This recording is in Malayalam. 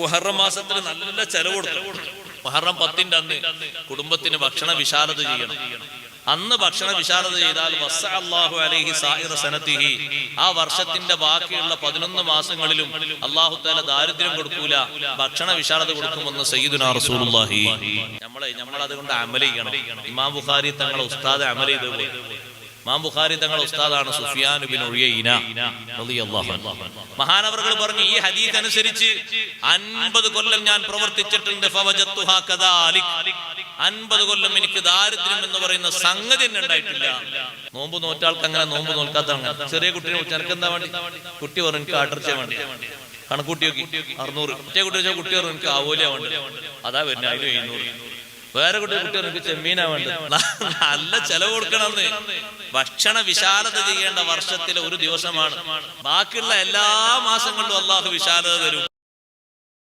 മുഹറം മാസത്തിൽ നല്ല ചെലവ് കൊടുക്കണം. മുഹറം പത്തിന്റെ അന്ന് കുടുംബത്തിന് ഭക്ഷണ വിശാലത ചെയ്യണം. അന്ന് ഭക്ഷണ വിശാലത ചെയ്താൽ അല്ലാഹു അലൈഹി സായിറ സനത്തിഹി. ആ വർഷത്തിന്റെ ബാക്കിയുള്ള പതിനൊന്ന് മാസങ്ങളിലും അള്ളാഹു താല ദാരിദ്ര്യം കൊടുക്കൂല. ഭക്ഷണ വിശാലത കൊടുക്കുമെന്ന് സയ്യിദുനാ റസൂലുള്ളാഹി. നമ്മളെ നമ്മൾ അതുകൊണ്ട് അമല ചെയ്യണം. ഇമാം ബുഖാരി തങ്ങളെ ഉസ്താദ് അമല ചെയ്ത് ഇമാം ബുഖാരി തങ്ങളുടെ ഉസ്താദാണ് സുഫിയാൻ ബിൻ അൻഹു. മഹാനവറുകൾ പറഞ്ഞു ഈ ഹദീസ് അനുസരിച്ച് അൻപത് കൊല്ലം ഞാൻ പ്രവർത്തിച്ചിട്ടുണ്ട്. അൻപത് കൊല്ലം എനിക്ക് ദാരിദ്ര്യം എന്ന് പറയുന്ന സംഗതി തന്നെ ഉണ്ടായിട്ടില്ല. നോമ്പ് നോറ്റാൾക്ക് അങ്ങനെ നോമ്പ് നോൽക്കാത്ത ചെറിയ കുട്ടിനെ ചെറുക്കെന്താ വേണ്ടി? കുട്ടി പറഞ്ഞു എനിക്ക് ആട്ടർച്ച വേണ്ടി. കണക്കൂട്ടി നോക്കി അറുന്നൂറ്. കുട്ടിയെ കുട്ടി വെച്ചാൽ കുട്ടി പറഞ്ഞു എനിക്ക് ആവോലിയാ വേണ്ടി. അതാ വരുന്നത് അതിന് എഴുന്നൂറ്. വേറെ കുട്ടി കുട്ടി എനിക്ക് ചെമ്മീനാ വേണ്ടത്. നല്ല ചെലവ് കൊടുക്കണമെന്ന്. ഭക്ഷണ വിശാലത ചെയ്യേണ്ട വർഷത്തിലെ ഒരു ദിവസമാണ്. ബാക്കിയുള്ള എല്ലാ മാസങ്ങളിലും അള്ളാഹു വിശാലത തരും.